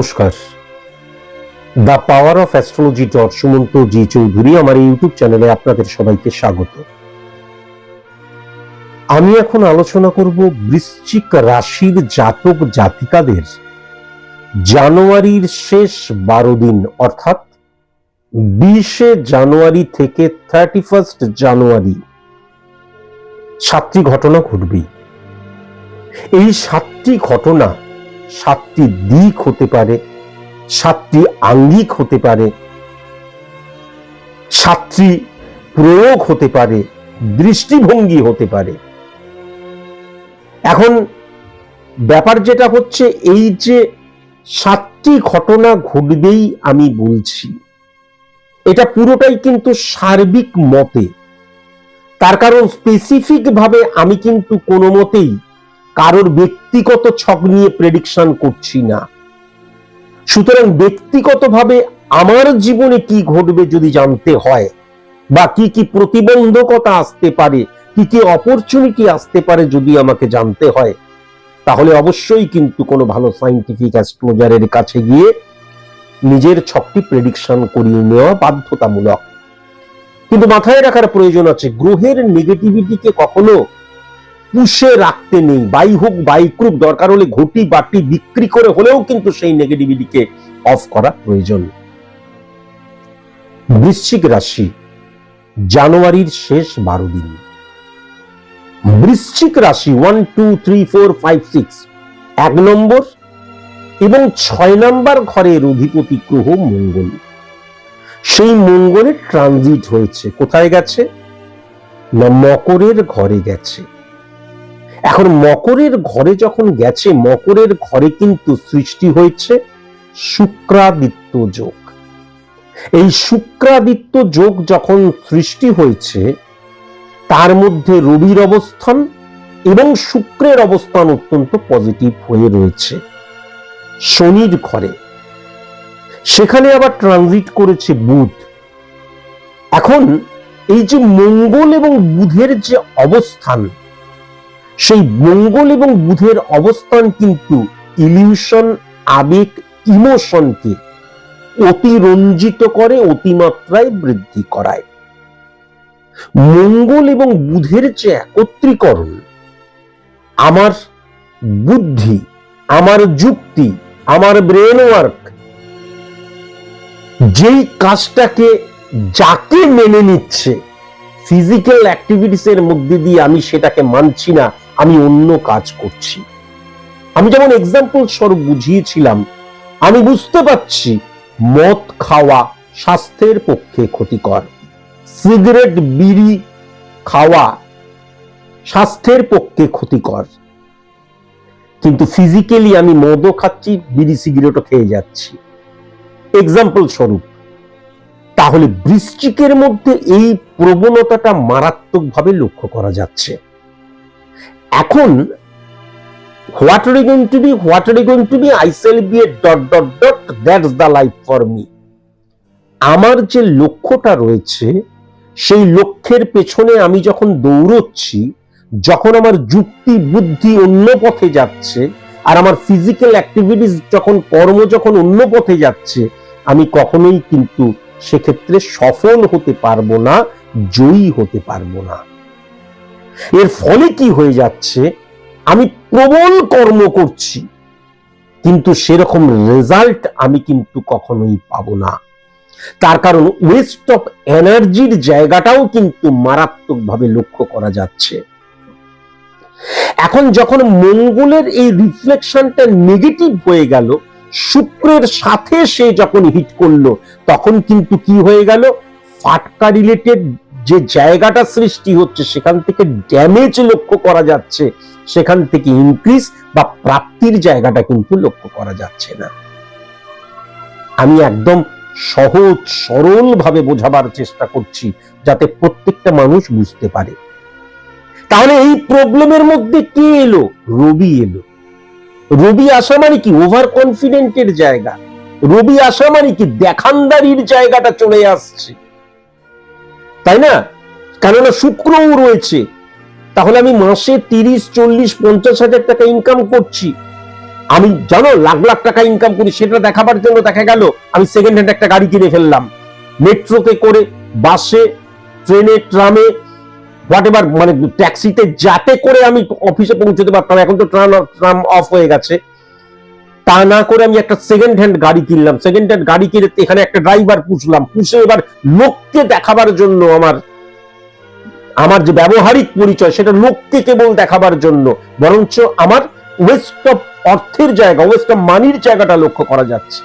নমস্কার। The power of astrology dot Sumanta G Chowdhury আমার YouTube চ্যানেলে আপনাদের সবাইকে স্বাগত। আমি এখন আলোচনা করব বৃশ্চিক রাশির জাতক জাতিকাদের জানুয়ারির শেষ বারো দিন, অর্থাৎ বিশে জানুয়ারি থেকে থার্টি ফার্স্ট জানুয়ারি। সাতটি ঘটনা ঘটবে এই সাতটি ঘটনা সাতটি দিক হতে পারে, সাতটি আঙ্গিক হতে পারে, সাতটি প্রয়োগ হতে পারে, দৃষ্টিভঙ্গি হতে পারে। এখন ব্যাপার যেটা হচ্ছে এই যে সাতটি ঘটনা ঘটবেই আমি বলছি, এটা পুরোটাই কিন্তু সার্বিক মতে। তার কারণ স্পেসিফিক ভাবে আমি কিন্তু কোনো মতেই কারোর ব্যক্তিগত ছক নিয়ে প্রেডিকশন করছি না। সুতরাং ব্যক্তিগতভাবে আমার জীবনে কি ঘটবে যদি জানতে হয়, বা কি কি প্রতিবন্ধকতা আসতে পারে, কি কি অপরচুনিটি আসতে পারে যদি আমাকে জানতে হয়, তাহলে অবশ্যই কিন্তু কোনো ভালো সাইন্টিফিক অ্যাস্ট্রোলজারের কাছে গিয়ে নিজের ছকটি প্রেডিকশন করিয়ে নেওয়া বাধ্যতামূলক। কিন্তু মাথায় রাখার প্রয়োজন আছে, গ্রহের নেগেটিভিটিকে কখনো পুষে রাখতে নেই। বাই হোক বাইক্রুপ দরকার হলে ঘটি, বাটি বিক্রি করে হলেও কিন্তু সেই নেগেটিভিটিকে অফ করা প্রয়োজন। বৃশ্চিক রাশি, জানুয়ারির শেষ বারো দিন। বৃশ্চিক রাশি one two three four five six এক নম্বর এবং ছয় নম্বর ঘরের অধিপতি গ্রহ মঙ্গল। সেই মঙ্গলের ট্রানজিট হয়েছে। কোথায় গেছে? না, মকরের ঘরে গেছে। এখন মকরের ঘরে যখন গেছে, মকরের ঘরে কিন্তু সৃষ্টি হয়েছে শুক্রাদিত্য যোগ। এই শুক্রাদিত্য যোগ যখন সৃষ্টি হয়েছে, তার মধ্যে রবির অবস্থান এবং শুক্রের অবস্থান অত্যন্ত পজিটিভ হয়ে রয়েছে শনির ঘরে। সেখানে আবার ট্রানজিট করেছে বুধ। এখন এই যে মঙ্গল এবং বুধের যে অবস্থান সেই মঙ্গল এবং বুধের অবস্থান কিন্তু ইলিউশন আবেগ ইমোশনকে অতিরঞ্জিত করে, অতিমাত্রায় বৃদ্ধি করায়। মঙ্গল এবং বুধের যে একত্রীকরণ, আমার বুদ্ধি, আমার যুক্তি, আমার ব্রেন ওয়ার্ক যেই কাজটাকে যাকে মেনে নিচ্ছে ফিজিক্যাল অ্যাক্টিভিটিস এর মধ্যে দিয়ে আমি সেটাকে মানছি না আমি অন্য কাজ করছি। আমি যেমন এক্সাম্পল স্বরূপ বুঝিয়েছিলাম, আমি বুঝতে পারছি মদ খাওয়া স্বাস্থ্যের পক্ষে ক্ষতিকর। সিগারেট, বিড়ি খাওয়া স্বাস্থ্যের পক্ষে ক্ষতিকর। কিন্তু ফিজিক্যালি আমি মদও খাচ্ছি, বিড়ি, সিগারেটও খেয়ে যাচ্ছি। এক্সাম্পল স্বরূপ, তাহলে বৃশ্চিকের মধ্যে এই প্রবণতাটা মারাত্মকভাবে লক্ষ্য করা যাচ্ছে। এখন what are going to be what are going to be I sell B A dot dot dot that's the life for me আমার যে লক্ষ্যটা রয়েছে, সেই লক্ষ্যের পেছনে আমি যখন দৌড়চ্ছি, যখন আমার যুক্তি, বুদ্ধি অন্য পথে যাচ্ছে, আর আমার ফিজিক্যাল অ্যাক্টিভিটিস যখন, কর্ম যখন অন্য পথে যাচ্ছে, আমি কখনোই কিন্তু সেক্ষেত্রে সফল হতে পারব না, জয়ী হতে পারব না। এর ফলে কি হয়ে যাচ্ছে? আমি প্রবল কর্ম করছি, কিন্তু সেরকম রেজাল্ট আমি কিন্তু কখনোই পাবো না। তার কারণ ওয়েস্ট অফ এনার্জির জায়গাটাও কিন্তু মারাত্মকভাবে লক্ষ্য করা যাচ্ছে। এখন যখন মঙ্গলের এই রিফ্লেকশনটা নেগেটিভ হয়ে গেল, শুক্রের সাথে সে যখন হিট করল, তখন কিন্তু কি হয়ে গেল? ফাটকা রিলেটেড যে জায়গাটা সৃষ্টি হচ্ছে, সেখান থেকে ড্যামেজ লক্ষ্য করা যাচ্ছে, সেখান থেকে ইনক্রিজ বা প্রাপ্তির জায়গাটা কিন্তু লক্ষ্য করা যাচ্ছে না। আমি একদম সহজ সরল ভাবে বোঝাবার চেষ্টা করছি, যাতে প্রত্যেকটা মানুষ বুঝতে পারে। তাহলে এই প্রবলেমের মধ্যে কে এলো? রবি এলো। রবি আসা মানে কি? ওভার কনফিডেন্টের জায়গা। রবি আসা মানে কি? দেখানদারির জায়গাটা চলে আসছে। তাই না? কেননা শুক্রও রয়েছে। তাহলে আমি মাসে তিরিশ, চল্লিশ, পঞ্চাশ হাজার টাকা ইনকাম করছি। আমি জানো লাখ লাখ টাকা ইনকাম করি, সেটা দেখাবার জন্য দেখা গেল, আমি সেকেন্ড হ্যান্ড একটা গাড়ি কিনে ফেললাম। মেট্রোতে করে, বাসে, ট্রেনে, ট্রামে হোয়াট মানে ট্যাক্সিতে যাতে করে আমি অফিসে পৌঁছতে পারতাম। এখন তো ট্রাম ট্রাম অফ হয়ে গেছে। তা না করে আমি একটা সেকেন্ড হ্যান্ড গাড়ি কিনলাম। সেকেন্ড হ্যান্ড গাড়ি কিনে এখানে একটা ড্রাইভার পুষলাম। পুষে এবার লোককে দেখাবার জন্য আমার আমার যে ব্যবহারিক পরিচয়, সেটা লোককে কেবল দেখাবার জন্য। বরঞ্চ আমার ওয়েস্ট অফ অর্থের জায়গা ওয়েস্ট অফ মানির জায়গাটা লক্ষ্য করা যাচ্ছে।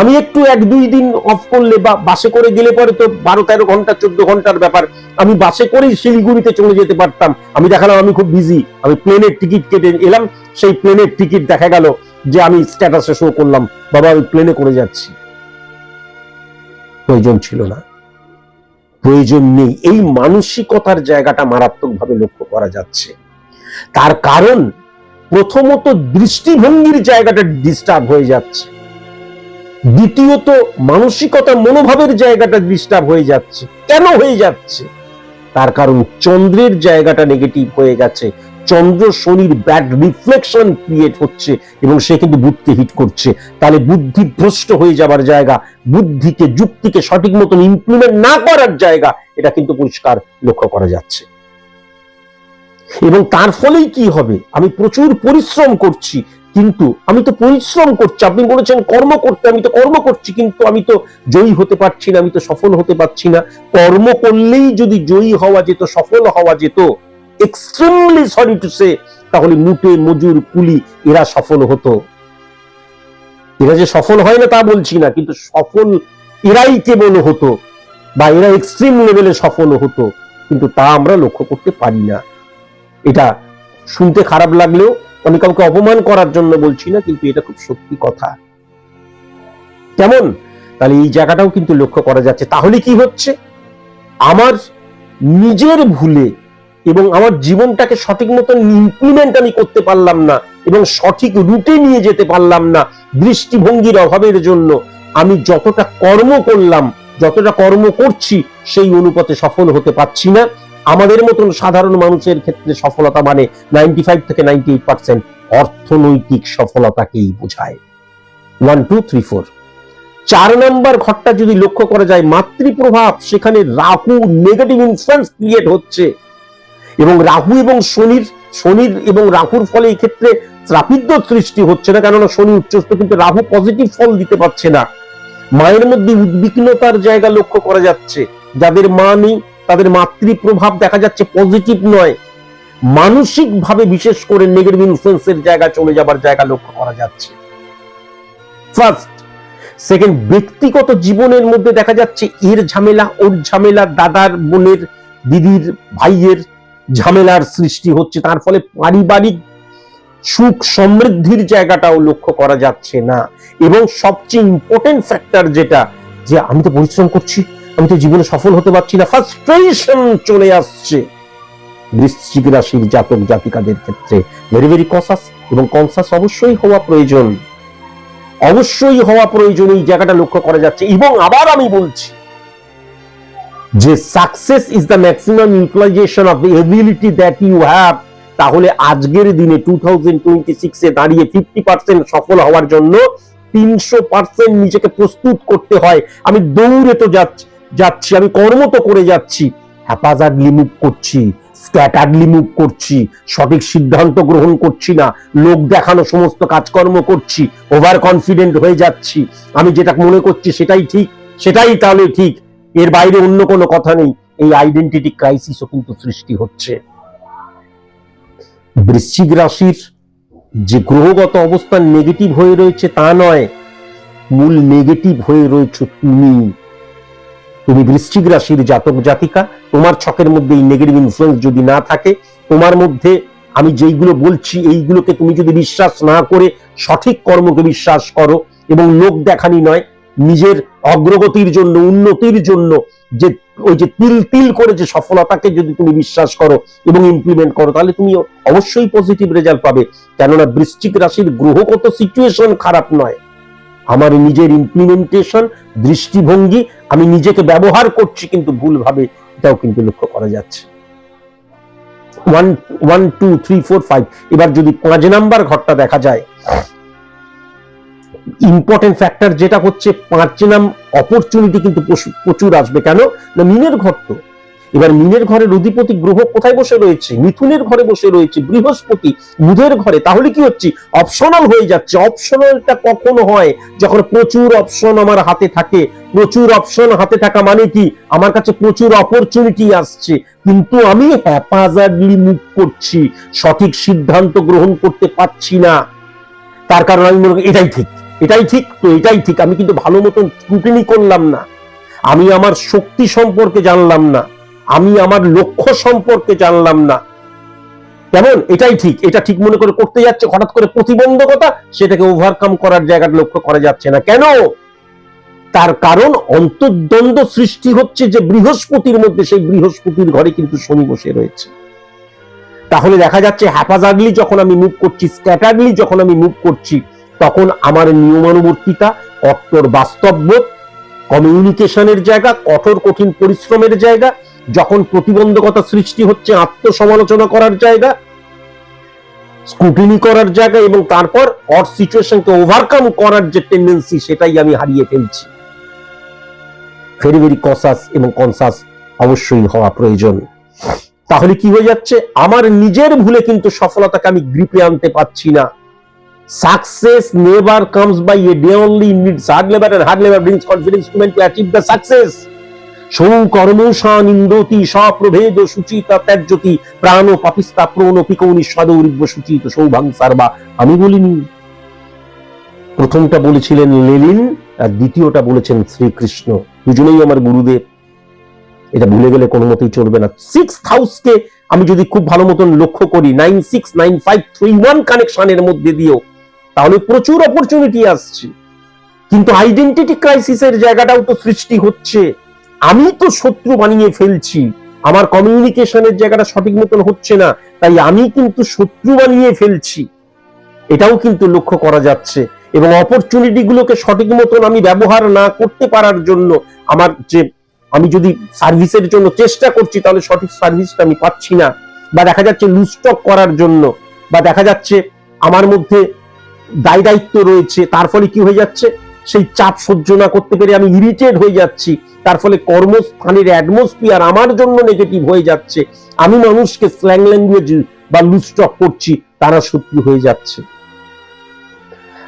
আমি একটু এক দুই দিন অফ করলে বা বাসে করে গেলে পরে তো বারো তেরো ঘণ্টা, চোদ্দ ঘণ্টার ব্যাপার। আমি বাসে করেই শিলিগুড়িতে চলে যেতে পারতাম। আমি দেখালাম আমি খুব বিজি আমি প্লেনের টিকিট কেটে এলাম, সেই প্লেনের টিকিট দেখা গেল। যে আমি স্ট্যাটাসে শো করলাম, বাবা, আমি প্লেনে করে যাচ্ছি। প্রয়োজন ছিল না। প্রয়োজন নেই। এই মানসিকতার জায়গাটা মারাত্মকভাবে লক্ষ্য করা যাচ্ছে। তার কারণ, প্রথমত দৃষ্টিভঙ্গির জায়গাটা ডিস্টার্ব হয়ে যাচ্ছে। দ্বিতীয়ত, মানসিকতা মনোভাবের জায়গাটা ডিস্টার্ব হয়ে যাচ্ছে। কেন হয়ে যাচ্ছে? তার কারণ, চন্দ্রের জায়গাটা নেগেটিভ হয়ে গেছে। চন্দ্র শনির ব্যাড রিফ্লেকশন ক্রিয়েট হচ্ছে এবং সে কিন্তু বুদ্ধকে হিট করছে। তাহলে বুদ্ধি ভ্রষ্ট হয়ে যাবার জায়গা, বুদ্ধিকে, যুক্তিকে সঠিক মতন ইমপ্লিমেন্ট না করার জায়গা, এটা কিন্তু পরিষ্কার লক্ষ্য করা যাচ্ছে। এবং তার ফলেই কি হবে? আমি প্রচুর পরিশ্রম করছি, কিন্তু আমি তো পরিশ্রম করছি। আপনি বলেছেন কর্ম করতে, আমি তো কর্ম করছি, কিন্তু আমি তো জয়ী হতে পারছি না, আমি তো সফল হতে পারছি না। কর্ম করলেই যদি জয়ী হওয়া যেত, সফল হওয়া যেত এক্সট্রিমলি সরি টু সে তাহলে মুটে, মজুর, কুলি এরা সফল হতো। এরা যে সফল হয় না তা বলছি না, কিন্তু সফল এরাই কেবল হতো বা এরা এক্সট্রিম লেভেলে সফল হতো, কিন্তু তা আমরা লক্ষ্য করতে পারি না। এটা শুনতে খারাপ লাগলেও আমি কাউকে অপমান করার জন্য বলছি না, কিন্তু এটা খুব সত্যি কথা। কেমন? তাহলে এই জায়গাটাও কিন্তু লক্ষ্য করা যাচ্ছে। তাহলে কি হচ্ছে? আমার নিজের ভুলে এবং আমার জীবনটাকে সঠিক মতন ইমপ্লিমেন্ট আমি করতে পারলাম না এবং সঠিক রুটে নিয়ে যেতে পারলাম না দৃষ্টিভঙ্গির অভাবের জন্য আমি যতটা কর্ম করলাম, যতটা কর্ম করছি, সেই অনুপাতে সফল হতে পারছি না। আমাদের মতন সাধারণ মানুষের ক্ষেত্রে সফলতা মানে নাইনটি ফাইভ থেকে নাইনটি এইট পার্সেন্ট অর্থনৈতিক সফলতাকেই বোঝায়। ওয়ান টু থ্রি ফোর চার নাম্বার ঘরটা যদি লক্ষ্য করা যায়, মাতৃপ্রভাব, সেখানে রাহু নেগেটিভ ইনফ্লুয়েন্স ক্রিয়েট হচ্ছে। এবং রাহু এবং শনির শনির এবং রাহুর ফলে এই ক্ষেত্রে ত্রাপিদ্য সৃষ্টি হচ্ছে না, কেননা শনি উচ্চস্থ, কিন্তু রাহু পজিটিভ ফল দিতে পারছে না। মায়ের মধ্যে উদ্বিগ্নতার জায়গা লক্ষ্য করা যাচ্ছে। যাদের মা নেই, তাদের মাতৃপ্রভাব দেখা যাচ্ছে পজিটিভ নয়। মানসিক ভাবে বিশেষ করে নেগেটিভ ইনফ্লুয়েন্সের জায়গা চলে যাবার জায়গা লক্ষ্য করা যাচ্ছে। ফার্স্ট সেকেন্ড ব্যক্তিগত জীবনের মধ্যে দেখা যাচ্ছে এর ঝামেলা, ওর ঝামেলা, দাদার, বোনের, দিদির, ভাইয়ের ঝামেলার সৃষ্টি হচ্ছে, তার ফলে পারিবারিক সুখ সমৃদ্ধির জায়গাটাও লক্ষ্য করা যাচ্ছে না। এবং সবচেয়ে ইম্পর্টেন্ট ফ্যাক্টর যেটা, যে আমি তো পরিশ্রম করছি, আমি তো জীবনে সফল হতে পারছি না ফ্রাস্ট্রেশন চলে আসছে। বৃশ্চিক রাশির জাতক জাতিকাদের ক্ষেত্রে ভেরি ভেরি কনসাস এবং কনসাস অবশ্যই হওয়া প্রয়োজন। অবশ্যই হওয়া প্রয়োজন, এই জায়গাটা লক্ষ্য করা যাচ্ছে। এবং আবার আমি বলছি যে success is the maximum utilization of the ability that you have তাহলে আজকের দিনে টু থাউজেন্ড টোয়েন্টি সিক্সে দাঁড়িয়ে ফিফটি পার্সেন্ট সফল হওয়ার জন্য তিনশো পার্সেন্ট নিজেকে প্রস্তুত করতে হয়। আমি দৌড়ে তো যাচ্ছি যাচ্ছি, আমি কর্ম তো করে যাচ্ছি। হ্যাপাজার্ডলি মুভ করছি স্ক্যাটার্ডলি মুভ করছি, সঠিক সিদ্ধান্ত গ্রহণ করছি না, লোক দেখানো সমস্ত কাজকর্ম করছি ওভার কনফিডেন্ট হয়ে যাচ্ছি। আমি যেটা মনে করছি সেটাই ঠিক, সেটাই তাহলে ঠিক। এর বাইরে অন্য কোনো কথা নেই। এই আইডেন্টিটি ক্রাইসিসও কিন্তু সৃষ্টি হচ্ছে। বৃশ্চিক রাশির যে গ্রহগত অবস্থান নেগেটিভ হয়ে রয়েছে তা নয়, মূল নেগেটিভ হয়ে রয়েছে তুমি। তুমি বৃশ্চিক রাশির জাতক জাতিকা, তোমার ছকের মধ্যে এই নেগেটিভ ইনফ্লুয়েন্স যদি না থাকে, তোমার মধ্যে আমি যেইগুলো বলছি, এইগুলোকে তুমি যদি বিশ্বাস না করে সঠিক কর্মকে বিশ্বাস করো এবং লোক দেখানি নয় নিজের অগ্রগতির জন্য, উন্নতির জন্য যে ওই যে তিল তিল করে যে সফলতাকে যদি তুমি বিশ্বাস করো এবং ইমপ্লিমেন্ট করো, তাহলে তুমি অবশ্যই পজিটিভ রেজাল্ট পাবে। কেননা বৃশ্চিক রাশির গ্রহগত সিচুয়েশন খারাপ নয়। আমার নিজের ইমপ্লিমেন্টেশন দৃষ্টিভঙ্গি, আমি নিজেকে ব্যবহার করছি কিন্তু ভুলভাবে, এটাও কিন্তু লক্ষ্য করা যাচ্ছে। One one two three four five এবার যদি পাঁচ নাম্বার ঘরটা দেখা যায় ইম্পর্টেন্ট ফ্যাক্টর যেটা হচ্ছে পাঁচ নাম অপরচুনিটি কিন্তু প্রচুর- আসবে। কেন? না, মিনের ঘর তো। এবার মিনের ঘরের অধিপতি গ্রহ কোথায় বসে রয়েছে? মিথুনের ঘরে বসে রয়েছে। বৃহস্পতি বুধের ঘরে। তাহলে কি হচ্ছে? অপশনাল হয়ে যাচ্ছে। অপশনালটা কখন হয়? যখন প্রচুর অপশন আমার হাতে থাকে। প্রচুর অপশন হাতে থাকা মানে কি? আমার কাছে প্রচুর অপরচুনিটি আসছে। কিন্তু আমি হ্যাপাজার্ডলি মুভ করছি। সঠিক সিদ্ধান্ত গ্রহণ করতে পারছি না। তার কারণ আমি মনে করি এটাই ঠিক। এটাই ঠিক, তো এটাই ঠিক। আমি কিন্তু ভালো মতন স্ক্রুটিনি করলাম না। আমি আমার শক্তি সম্পর্কে জানলাম না। আমি আমার লক্ষ্য সম্পর্কে জানলাম না। কেমন? এটাই ঠিক। এটা ঠিক মনে করে করতে যাচ্ছে, হঠাৎ করে প্রতিবন্ধকতা, সেটাকে ওভারকাম করার জায়গাটা লক্ষ্য করা যাচ্ছে না। কেন? তার কারণ অন্তর্দ্বন্দ্ব সৃষ্টি হচ্ছে যে বৃহস্পতির মধ্যে, সেই বৃহস্পতির ঘরে কিন্তু শনি বসে রয়েছে। তাহলে দেখা যাচ্ছে হ্যাপাজাগলি যখন আমি মুভ করছি স্ক্যাটারলি যখন আমি মুভ করছি তখন আমার নিয়মানুবর্তিতা কট্টর বাস্তববোধ, কমিউনিকেশনের জায়গা, কঠোর কঠিন পরিশ্রমের জায়গা, যখন প্রতিবন্ধকতা সৃষ্টি হচ্ছে, আত্মসমালোচনা করার জায়গা স্কুটিনি করার জায়গা এবং তারপর অর সিচুয়েশনকে ওভারকাম করার যে টেন্ডেন্সি সেটাই আমি হারিয়ে ফেলছি। ভেরি ভেরি কসাস এবং কনসাস অবশ্যই হওয়া প্রয়োজন। তাহলে কি হয়ে যাচ্ছে? আমার নিজের ভুলে কিন্তু সফলতাকে আমি গ্রিপে আনতে পারছি না। Success never comes by a day only needs hard labour and hard labour brings confidence to to achieve the success সৌকর্মসা নিন্দতি সপ্রভেদ, সুচিতা প্রাণ পাপিস্তা প্রণ পিকৌনি সুচিত সৌভাংসার বা আমি বলিনি। প্রথমটা বলেছিলেন লেলিন আর দ্বিতীয়টা বলেছেন শ্রীকৃষ্ণ। দুজনেই আমার গুরুদেব। এটা ভুলে গেলে কোনো মতেই চলবে না। সিক্স হাউসকে আমি যদি খুব ভালো মতন লক্ষ্য করি nine six nine five three one কানেকশনের মধ্যে দিয়েও। তাহলে প্রচুর অপরচুনিটি আসছে। কিন্তু আইডেন্টিটি ক্রাইসিসের জায়গাটাও তো সৃষ্টি হচ্ছে। আমি তো শত্রু বানিয়ে ফেলছি। আমার কমিউনিকেশনের জায়গাটা সঠিক মতন হচ্ছে না। তাই আমি কিন্তু শত্রু বানিয়ে ফেলছি। এটাও কিন্তু লক্ষ্য করা যাচ্ছে। এবং অপরচুনিটি গুলোকে সঠিক মতন আমি ব্যবহার না করতে পারার জন্য আমার যে আমি যদি সার্ভিসের জন্য চেষ্টা করছি, তাহলে সঠিক সার্ভিসটা আমি পাচ্ছি না। বা দেখা যাচ্ছে লুস্টক করার জন্য। বা দেখা যাচ্ছে আমার মধ্যে দায় দায়িত্ব রয়েছে, তার ফলে কি হয়ে যাচ্ছে? সেই চাপ সহ্য না করতে পেরে আমি ইরিটেট হয়ে যাচ্ছি। তার ফলে কর্মস্থানের অ্যাটমসফিয়ার আমার জন্য নেগেটিভ হয়ে যাচ্ছে। আমি মানুষকে স্ল্যাং ল্যাঙ্গুয়েজ বা লুস্টক করছি, তারা শত্রু হয়ে যাচ্ছে।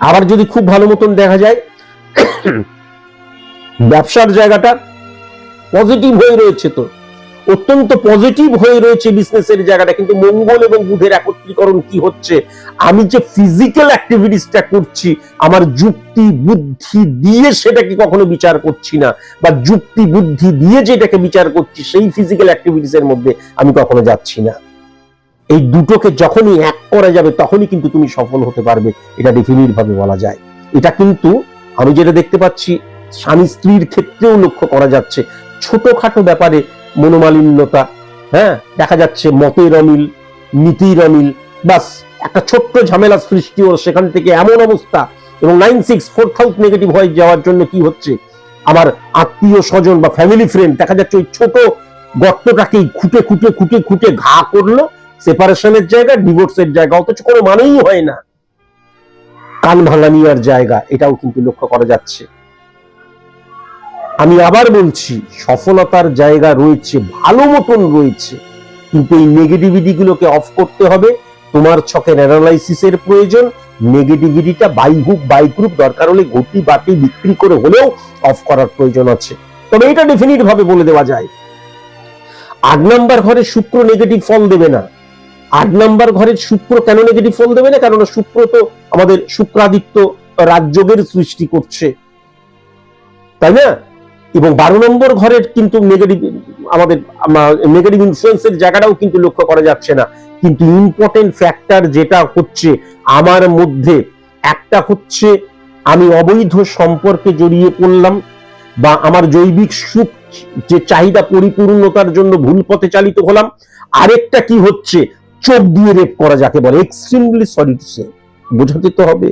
আবার যদি খুব ভালো মতন দেখা যায়, ব্যবসার জায়গাটা পজিটিভ হয়ে রয়েছে তো। অত্যন্ত পজিটিভ হয়ে রয়েছে বিজনেসের জায়গাটা। কিন্তু মঙ্গল এবং বুধের একত্রীকরণ কি হচ্ছে? আমি যে ফিজিক্যাল অ্যাক্টিভিটিসটা করছি, আমার যুক্তি বুদ্ধি দিয়ে সেটাকে কখনো বিচার করছি না? বা যুক্তি বুদ্ধি দিয়ে যেটাকে বিচার করছি, সেই ফিজিক্যাল অ্যাক্টিভিটিস এর মধ্যে আমি কখনো যাচ্ছি না। এই দুটোকে যখনই এক করা যাবে, তখনই কিন্তু তুমি সফল হতে পারবে। এটা ডেফিনিট ভাবে বলা যায়। এটা কিন্তু আমি যেটা দেখতে পাচ্ছি স্বামী স্ত্রীর ক্ষেত্রেও লক্ষ্য করা যাচ্ছে। ছোটখাটো ব্যাপারে মনোমালিন্যতা হ্যাঁ? দেখা যাচ্ছে মতের অমিল, নীতির অমিল, বাস একটা ছোট্ট ঝামেলা সৃষ্টি হলো সেখান থেকে এমন অবস্থা এবং nine six four house negative হয়ে যাওয়ার জন্য কি হচ্ছে? আমার আত্মীয় স্বজন বা ফ্যামিলি ফ্রেন্ড দেখা যাচ্ছে ওই ছোট গর্তটাকেই খুঁটে খুঁটে খুঁটে খুঁটে ঘা করল সেপারেশনের জায়গা ডিভোর্সের জায়গা, অথচ কোনো মানেই হয় না। কান ভাঙানিয়ার জায়গা, এটাও কিন্তু লক্ষ্য করা যাচ্ছে। আমি আবার বলছি, সফলতার জায়গা রয়েছে, ভালো মতন রয়েছে। কিন্তু এই নেগেটিভিটি গুলোকে অফ করতে হবে। তোমার ছকের অ্যানালাইসিসের প্রয়োজন। নেগেটিভিটিটা বাই হুক বাই গ্রুপ দরকার হলে ঘটি, বাটি, বিক্রি করে হলেও অফ করার প্রয়োজন আছে। তবে এটা ডেফিনিট ভাবে বলে দেওয়া যায়। আট নাম্বার ঘরে শুক্র নেগেটিভ ফল দেবে না। আট নাম্বার ঘরের শুক্র কেন নেগেটিভ ফল দেবে না? কেননা শুক্র তো আমাদের শুক্রাদিত্য রাজযোগের সৃষ্টি করছে। তাই না? এবং বারো নম্বর ঘরের কিন্তু নেগেটিভ আমাদের নেগেটিভ ইনফ্লুয়েন্সের জায়গাটাও কিন্তু লক্ষ্য করা যাচ্ছে না। কিন্তু ইম্পর্টেন্ট ফ্যাক্টর যেটা হচ্ছে আমার মধ্যে, একটা হচ্ছে আমি অবৈধ সম্পর্কে জড়িয়ে পড়লাম বা আমার জৈবিক সুখ যে চাহিদা পরিপূর্ণতার জন্য ভুল পথে চালিত হলাম। আরেকটা কি হচ্ছে? চোখ দিয়ে রেপ করা যাকে বলে। এক্সট্রিমলি সরি বোঝাতে তো হবে।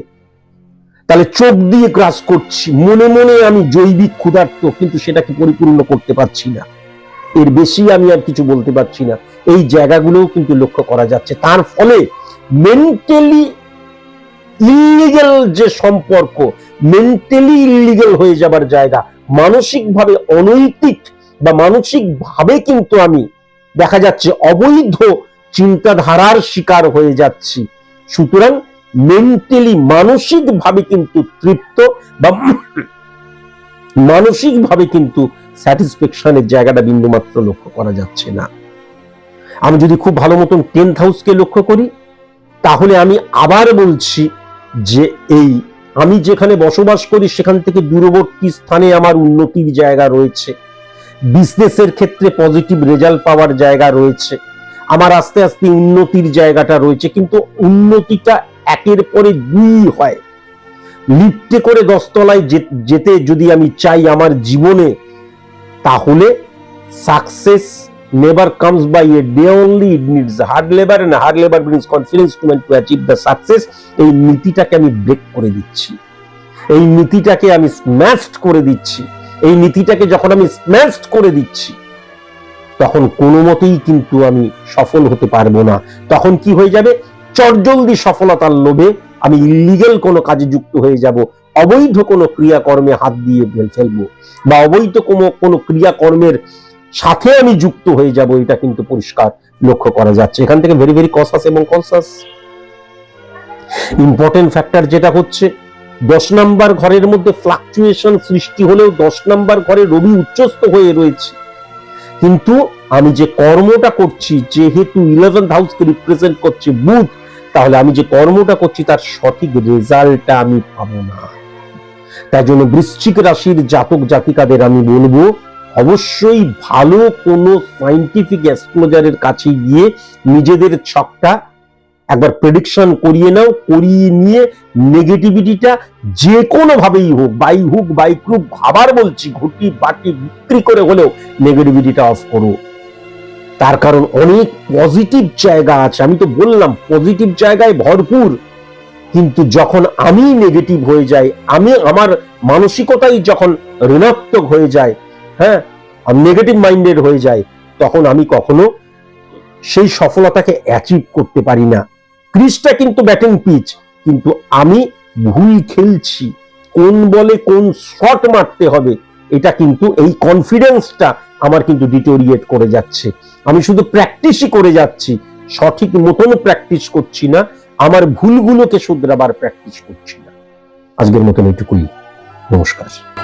তাহলে চোখ দিয়ে গ্রাস করছি, মনে মনে আমি জৈবিক ক্ষুধার্ত, কিন্তু সেটাকে পরিপূর্ণ করতে পারছি না। এর বেশি আমি আর কিছু বলতে পারছি না। এই জায়গাগুলোও কিন্তু লক্ষ্য করা যাচ্ছে। তার ফলে মেন্টালি ইলিগেল যে সম্পর্ক মেন্টালি ইলিগেল হয়ে যাবার জায়গা, মানসিকভাবে অনৈতিক বা মানসিকভাবে কিন্তু আমি দেখা যাচ্ছে অবৈধ চিন্তাধারার শিকার হয়ে যাচ্ছি। সুতরাং মেন্টালি মানসিকভাবে কিন্তু তৃপ্ত বা মানসিকভাবে কিন্তু স্যাটিসফ্যাকশনের জায়গাটা বিন্দুমাত্র লক্ষ্য করা যাচ্ছে না। আমি যদি খুব ভালো মতন টেন্থ হাউসকে লক্ষ্য করি, তাহলে আমি আবার বলছি যে এই আমি যেখানে বসবাস করি, সেখান থেকে দূরবর্তী স্থানে আমার উন্নতির জায়গা রয়েছে। বিজনেসের ক্ষেত্রে পজিটিভ রেজাল্ট পাওয়ার জায়গা রয়েছে। আমার আস্তে আস্তে উন্নতির জায়গাটা রয়েছে, কিন্তু উন্নতিটা একের পরে দুই হয়। লিফটে করে দশতলায় যেতে যদি আমি চাই আমার জীবনে, তাহলে success never comes by a day only it needs hard labour and hard labour brings confidence to man to achieve the success এই নীতিটাকে আমি ব্রেক করে দিচ্ছি। এই নীতিটাকে আমি স্ম্যাশড করে দিচ্ছি। এই নীতিটাকে যখন আমি স্ম্যাশড করে দিচ্ছি, তখন কোনো মতেই কিন্তু আমি সফল হতে পারব না। তখন কি হয়ে যাবে? চটজলদি সফলতার লোভে আমি ইলিগেল কোনো কাজে যুক্ত হয়ে যাব, অবৈধ কোনো ক্রিয়াকর্মে হাত দিয়ে ফেলব, বা অবৈধ কোনো কোনো ক্রিয়াকর্মের সাথে আমি যুক্ত হয়ে যাব, এটা কিন্তু পরিষ্কার লক্ষ্য করা যাচ্ছে। এখান থেকে ভেরি ভেরি কনসাস এবং কনসাস ইম্পর্টেন্ট ফ্যাক্টর যেটা হচ্ছে, দশ নাম্বার ঘরের মধ্যে ফ্লাকচুয়েশন সৃষ্টি হলেও দশ নাম্বার ঘরে রবি উচ্চস্ত হয়ে রয়েছে। কিন্তু আমি যে কর্মটা করছি, যেহেতু ইলেভেন্থ হাউসকে রিপ্রেজেন্ট করছে বুধ তাহলে আমি যে কর্মটা করছি তার সঠিক রেজাল্টটা আমি পাবো না। তাই জন্য বৃশ্চিক রাশির জাতক জাতিকাদের আমি বলব, অবশ্যই ভালো কোনো সাইন্টিফিক অ্যাস্ট্রোলজারের কাছে গিয়ে নিজেদের ছকটা একবার প্রেডিকশন করিয়ে নাও, করিয়ে নিয়ে নেগেটিভিটিটা যে কোনো ভাবেই হোক বাই হুক বাই ক্রুপ আবার বলছি ঘুটি বাটি বিক্রি করে হলেও নেগেটিভিটিটা অফ করো। তার কারণ অনেক পজিটিভ জায়গা আছে। আমি তো বললাম পজিটিভ জায়গায় ভরপুর। কিন্তু যখন আমি নেগেটিভ হয়ে যাই, আমি আমার মানসিকতাই যখন ঋণাত্মক হয়ে যায় হ্যাঁ আমি নেগেটিভ মাইন্ডেড হয়ে যাই, তখন আমি কখনো সেই সফলতাকে অ্যাচিভ করতে পারি না। ক্রিজটা কিন্তু ব্যাটিং পিচ কিন্তু আমি ভুল খেলছি। কোন বলে কোন শট মারতে হবে? এটা কিন্তু এই কনফিডেন্সটা আমার কিন্তু ডিটোরিয়েট করে যাচ্ছে। আমি শুধু প্র্যাকটিসই করে যাচ্ছি, সঠিক মতন প্র্যাকটিস করছি না, আমার ভুলগুলোকে শুধরাবার প্র্যাকটিস করছি না। আজকের মতন এটুকুই নমস্কার।